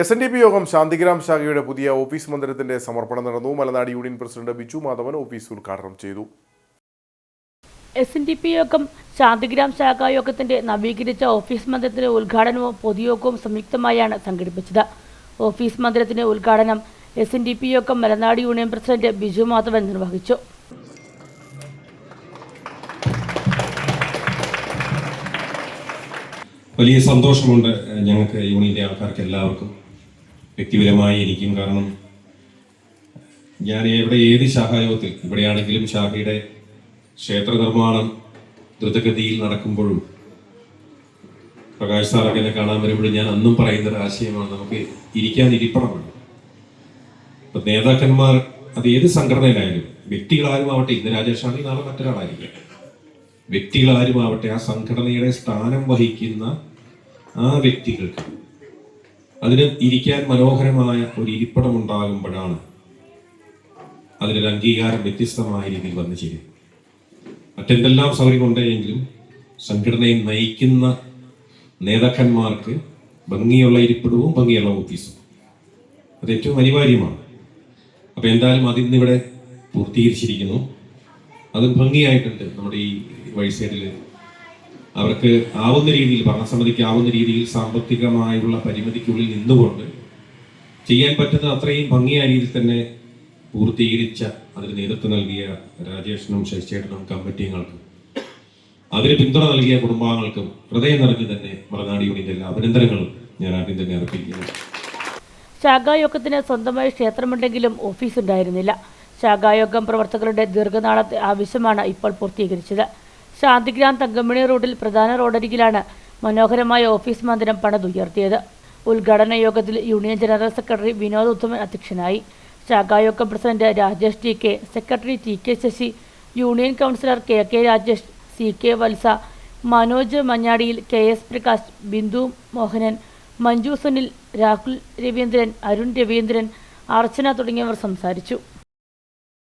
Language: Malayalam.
എസ് എൻ ഡി പി യോഗം ശാന്തിഗ്രാം ശാഖയുടെ പുതിയ ഓഫീസ് മന്ദിരത്തിന്റെ സമർപ്പണം നടന്നു. Malanad union president Biju Madhavan office ഉദ്ഘാടനം ചെയ്തു. എസ് എൻ ഡി പി യോഗം ശാന്തിഗ്രാം ശാഖാ യോഗത്തിന്റെ നവീകരിച്ച ഓഫീസ് മന്ദിരത്തിന്റെ ഉദ്ഘാടനവും പൊതുയോഗവും സംയുക്തമായാണ് സംഘടിപ്പിച്ചത്. ഓഫീസ് മന്ദിരത്തിന്റെ ഉദ്ഘാടനം എസ് എൻ ഡി പി യോഗം മലനാട് യൂണിയൻ പ്രസിഡന്റ് ബിജു മാധവൻ നിർവഹിച്ചു. വലിയ സന്തോഷമുണ്ട് ഞങ്ങൾക്ക് യൂണിയനിലെ ആൾക്കാർക്ക് എല്ലാവർക്കും. വ്യക്തിപരമായി എനിക്കും കാരണം ഞാൻ ഇവിടെ ഏത് ശാഖായോഗത്തിൽ ഇവിടെയാണെങ്കിലും ശാഖയുടെ ക്ഷേത്ര നിർമ്മാണം ദ്രുതഗതിയിൽ നടക്കുമ്പോഴും പ്രകാശ് സാറൊക്കെ കാണാൻ വരുമ്പോഴും ഞാൻ അന്നും പറയുന്ന ഒരു ആശയമാണ് നമുക്ക് ഇരിക്കാൻ ഇപ്പൊ നേതാക്കന്മാർ അത് ഏത് സംഘടനയിലായാലും വ്യക്തികളാരും ആവട്ടെ ഇന്ന് രാജേഷാണെങ്കിൽ നാളെ മറ്റൊരാളായിരിക്കും. വ്യക്തികളാരും ആവട്ടെ ആ സംഘടനയുടെ സ്ഥാനം വഹിക്കുന്ന ആ വ്യക്തികൾക്ക് അതിന് ഇരിക്കാൻ മനോഹരമായ ഒരു ഇരിപ്പിടം ഉണ്ടാകുമ്പോഴാണ് അതിനൊരു അംഗീകാരം വ്യത്യസ്തമായ രീതിയിൽ വന്നു ചേരും മറ്റെന്തെല്ലാം സൗകര്യം ഉണ്ടെങ്കിലും സംഘടനയെ നയിക്കുന്ന നേതാക്കന്മാർക്ക് ഭംഗിയുള്ള ഇരിപ്പിടവും ഭംഗിയുള്ള ഓഫീസും. അത് ഏറ്റവും അനിവാര്യമാണ്. അപ്പൊ എന്തായാലും അതിന്നിവിടെ പൂർത്തീകരിച്ചിരിക്കുന്നു. അതും ഭംഗിയായിട്ടുണ്ട് നമ്മുടെ ഈ വഴി സൈഡിൽ അവർക്ക് ആവുന്ന രീതിയിൽ ഭരണസമിതിക്ക് ആവുന്ന രീതിയിൽ സാമ്പത്തികമായുള്ള പരിമിതിക്കുള്ളിൽ നിന്നുകൊണ്ട് ചെയ്യാൻ പറ്റുന്ന അത്രയും ഭംഗിയായ രീതിയിൽ തന്നെ പൂർത്തീകരിച്ച അതിന് നേതൃത്വം നൽകിയ രാജേഷനും ശശിചേട്ടനും കമ്മിറ്റികൾക്കും അതിന് പിന്തുണ നൽകിയ കുടുംബാംഗങ്ങൾക്കും ഹൃദയം നിറഞ്ഞു തന്നെ മലനാട് യൂണിയന്റെ എല്ലാ അഭിനന്ദനങ്ങളും ഞാൻ ആദ്യം തന്നെ അർപ്പിക്കുന്നു. ശാഖായോഗത്തിന് സ്വന്തമായി ക്ഷേത്രമുണ്ടെങ്കിലും ഓഫീസ് ഉണ്ടായിരുന്നില്ല ശാഖായോഗം പ്രവർത്തകരുടെ ദീർഘനാളത്തെ ആവശ്യമാണ് ഇപ്പോൾ പൂർത്തീകരിച്ചത്. ശാന്തിഗ്രാം തങ്കമണി റോഡിൽ പ്രധാന റോഡരികിലാണ് മനോഹരമായ ഓഫീസ് മന്ദിരം പണിതുയർത്തിയത്. ഉദ്ഘാടന യോഗത്തിൽ union general secretary Vinod Uthaman അധ്യക്ഷനായി. ശാഖായോഗം president Rajesh T K secretary T K Sasi union councillor K K Rajesh C K Valsa Manoj മഞ്ഞാടിയിൽ K S Prakash Bindu Mohanan Manju Sunil Rahul Raveendran Arun Raveendran Archana തുടങ്ങിയവർ സംസാരിച്ചു.